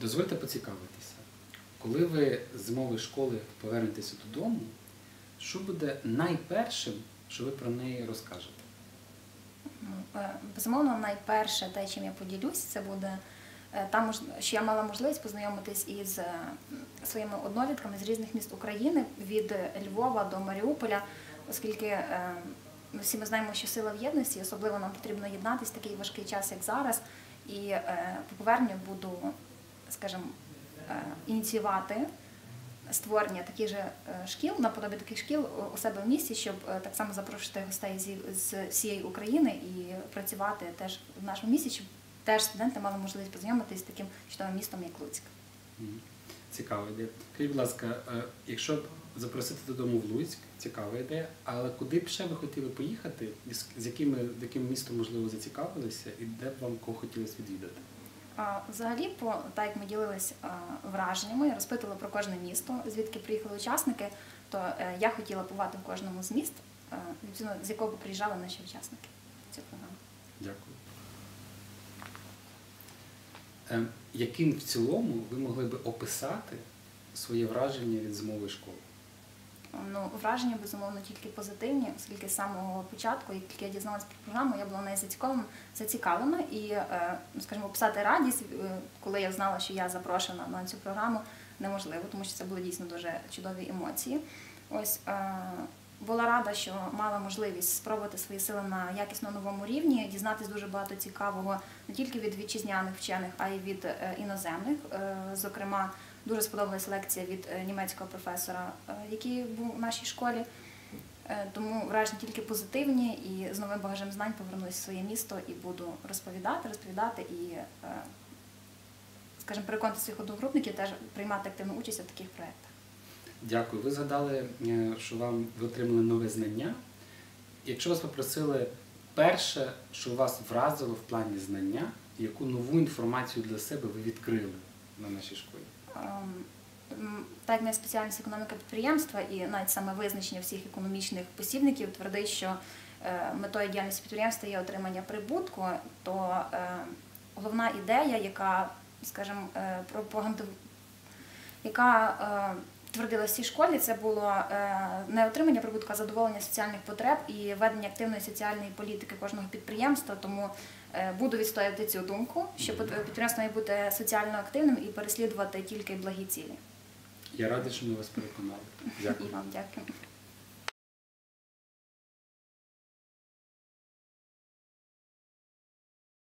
Дозвольте поцікавитися, коли ви з мови школи повернетеся додому, що буде найпершим, що ви про неї розкажете? Ну, е, Безумовно, найперше, те, чим я поділюсь, це буде е, та мож- що я мала можливість познайомитись із е, своїми однолітками з різних міст України від Львова до Маріуполя, оскільки всі ми знаємо, що сила в єдності, особливо нам потрібно єднатись в такий важкий час, як зараз. І по поверненню буду, скажімо, е, ініціювати створення таких же е, шкіл, наподобі таких шкіл у- себе в місті, щоб е, так само запрошувати гостей з всієї України і працювати теж в нашому місті, щоб теж студенти мали можливість познайомитися з таким чудовим містом, як Луцьк. Цікава ідея. Скажіть, будь ласка, якщо б запросити додому в Луцьк, цікава ідея, але куди б ще ви хотіли поїхати, з якими, яким містом, можливо, зацікавилися, і де б вам кого хотілося відвідати? Взагалі, по так як ми ділились враженнями, розпитували про кожне місто, звідки приїхали учасники, то е, я хотіла побувати в кожному з міст, з якого приїжджали наші учасники цієї програми. Дякую. Е, Яким в цілому ви могли би описати своє враження від зимової школи? Ну, враження, безумовно, тільки позитивні, оскільки з самого початку, як тільки я дізналась про програму, я була нею зацікавлена, і, е, ну, скажімо, описати радість, е, коли я знала, що я запрошена на цю програму, неможливо, тому що це були дійсно дуже чудові емоції. Ось е, була рада, що мала можливість спробувати свої сили на якісно новому рівні, дізнатись дуже багато цікавого не тільки від вітчизняних вчених, а й від іноземних. Зокрема, дуже сподобалась лекція від е, німецького професора, е, який був у нашій школі. Е, Тому враження тільки позитивні і з новим багажем знань повернусь в своє місто і буду розповідати, розповідати і, скажімо, переконати своїх одногрупників теж приймати активну участь у таких проєктах. Дякую. Ви згадали, що вам ви отримали нове знання. Якщо вас попросили перше, що вас вразило в плані знання, яку нову інформацію для себе ви відкрили на нашій школі? Ем, Так моя спеціальність економіка підприємства і навіть саме визначення всіх економічних посібників твердить, що е, метою діяльності підприємства є отримання прибутку, то е, головна ідея, яка, скажімо, е, пропаганду, яка твердилась в цій школі, це було е, не отримання прибутку, а задоволення соціальних потреб і ведення активної соціальної політики кожного підприємства. Тому е, буду відстояти цю думку, що під- підприємство має бути соціально активним і переслідувати тільки благі цілі. Я радий, що ми вас переконали. Дякую. І вам дякую.